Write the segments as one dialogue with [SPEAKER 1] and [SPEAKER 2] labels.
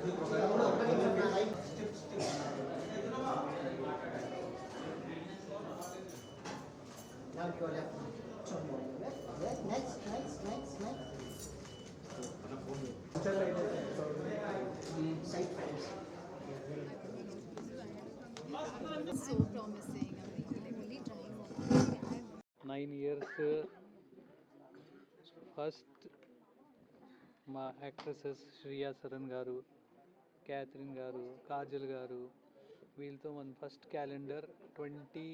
[SPEAKER 1] Now go left. Two more. Left, next, next, next, next. Side frames.
[SPEAKER 2] So promising. Nine
[SPEAKER 3] years. Uh, first మా actresses Shriya Saran garu Catherine garu Kajal గారు వీళ్ళతో మన first calendar twenty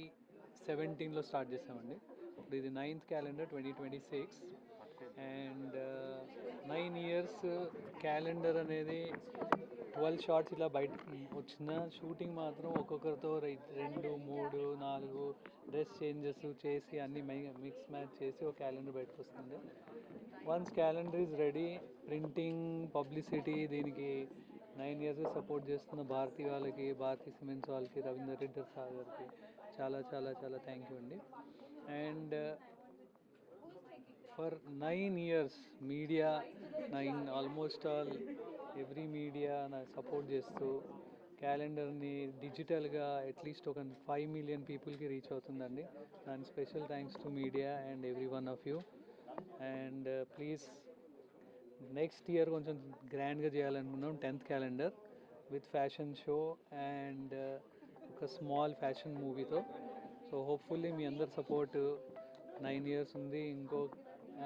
[SPEAKER 3] సెవెంటీన్లో start చేసామండి. ఇప్పుడు ఇది ninth calendar twenty twenty six. And nine years calendar అనేది twelve shorts ఇలా బయట వచ్చిన షూటింగ్ మాత్రం ఒక్కొక్కరితో రెండు మూడు నాలుగు డ్రెస్ చేంజెస్ చేసి అన్ని మిక్స్ మ్యాచ్ చేసి ఒక క్యాలెండర్ బయటకు వస్తుంది. Once calendar is ready printing publicity దీనికి నైన్ ఇయర్స్ సపోర్ట్ చేస్తున్న భారతి వాళ్ళకి భారతి సిమెంట్స్ వాళ్ళకి రవీందర్ రెడ్డి సార్ గారికి చాలా చాలా చాలా థ్యాంక్ యూ అండి. And for nine years media nine almost all every media నాకు సపోర్ట్ చేస్తూ క్యాలెండర్ని డిజిటల్గా అట్లీస్ట్ ఒక ఫైవ్ మిలియన్ పీపుల్కి రీచ్ అవుతుందండి. దాని special thanks to media and every one of you. And please next year కొంచెం గ్రాండ్గా చేయాలనుకున్నాం tenth calendar with fashion show and ఒక స్మాల్ ఫ్యాషన్ మూవీతో సో హోప్ఫుల్లీ మీ అందరి సపోర్ట్ నైన్ ఇయర్స్ ఉంది ఇంకో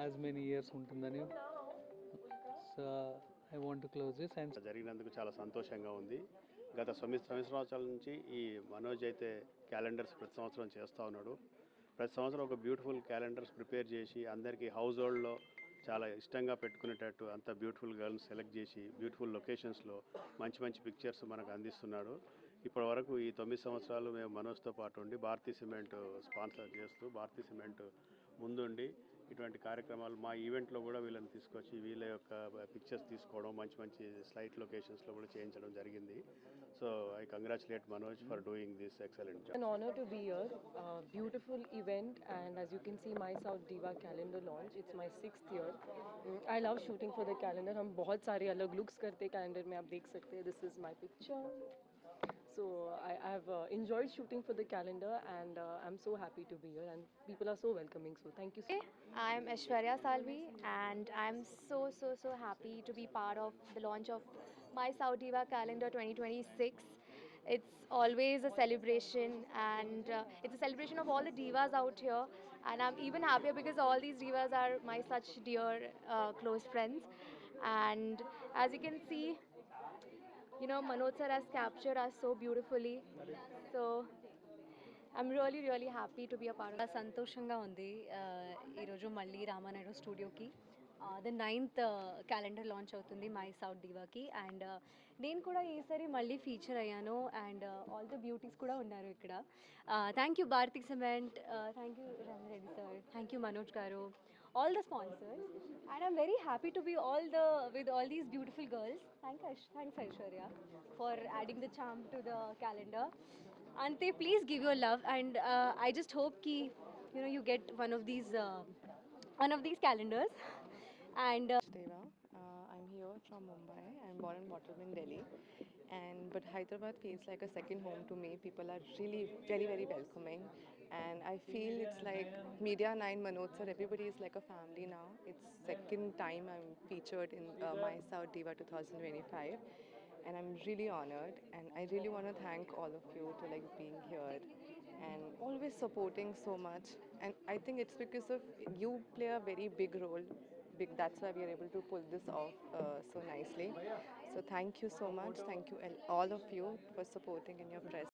[SPEAKER 3] యాజ్ మెనీ ఇయర్స్ ఉంటుందని. So I want close this and
[SPEAKER 4] జరిగినందుకు చాలా సంతోషంగా ఉంది. గత తొమ్మిది తొమ్మిది సంవత్సరాల నుంచి ఈ మనోజ్ అయితే క్యాలెండర్స్ ప్రతి సంవత్సరం చేస్తూ ఉన్నాడు. ప్రతి సంవత్సరం ఒక బ్యూటిఫుల్ క్యాలెండర్స్ ప్రిపేర్ చేసి అందరికీ హౌస్ హోల్డ్లో చాలా ఇష్టంగా పెట్టుకునేటట్టు అంత బ్యూటిఫుల్ గర్ల్స్ సెలెక్ట్ చేసి బ్యూటిఫుల్ లొకేషన్స్లో మంచి మంచి పిక్చర్స్ మనకు అందిస్తున్నాడు. ఇప్పటి వరకు ఈ తొమ్మిది సంవత్సరాలు మేము మనోజ్తో పాటు ఉండి భారతీ సిమెంట్ స్పాన్సర్ చేస్తూ భారతీ సిమెంట్ ముందుండి ఇటువంటి కార్యక్రమాలు మా ఈవెంట్లో కూడా వీళ్ళని తీసుకొచ్చి వీళ్ళ యొక్క పిక్చర్స్ తీసుకోవడం మంచి మంచి స్లైట్ లొకేషన్స్లో కూడా చేయించడం జరిగింది so I congratulate Manoj for doing this excellent job
[SPEAKER 5] an honor to be here. Uh, beautiful event, and as you can see, my South Diva calendar launch. It's my sixth year. Mm, I love shooting for the calendar. हम बहुत सारे अलग looks करते हैं calendar में आप देख सकते हैं. This is my picture. So I, I have uh, enjoyed shooting for the calendar, and uh, I'm so happy to be here. And people are so welcoming. So thank you. So much.
[SPEAKER 6] I'm Aishwarya Salvi, and I'm so so so happy to be part of the launch of my South Diva Calendar 2026. It's always a celebration, and uh, it's a celebration of all the divas out here. And I'm even happier because all these divas are my such dear, uh, close friends. And as you can see, you know, Manoj sir has captured us so beautifully. So I'm really, really happy to be a part of
[SPEAKER 7] చాలా సంతోషంగా ఉంది ఈరోజు మళ్ళీ రామానాయుడు స్టూడియోకి. The ninth calendar launch అవుతుంది my south డివాకి and నేను కూడా ఈసారి మళ్ళీ ఫీచర్ అయ్యాను. అండ్ ఆల్ ద బ్యూటీస్ కూడా ఉన్నారు ఇక్కడ. Thank you Bharathi cement thank you Ramareddy sir thank you Manoj garu. all the sponsors, and I'm very happy to be all the with all these beautiful girls. Thank Ash, thanks Aishwarya for adding the charm to the calendar. Ante, please give your love, and uh, I just hope ki you know you get one of these uh, one of these calendars. And uh,
[SPEAKER 8] here from Mumbai. I'm born and brought up in Delhi. And but Hyderabad feels like a second home to me. People are really very very welcoming, and I feel it's like Media Nine Manoj sir. Everybody is like a family now. It's second time I'm featured in uh, My South Diva 2025, and I'm really honored. And I really want to thank all of you to like being here and always supporting so much. And I think it's because of you play a very big role big that's why we are able to pull this off uh, so nicely. So thank you so much. Thank you all of you for supporting in your press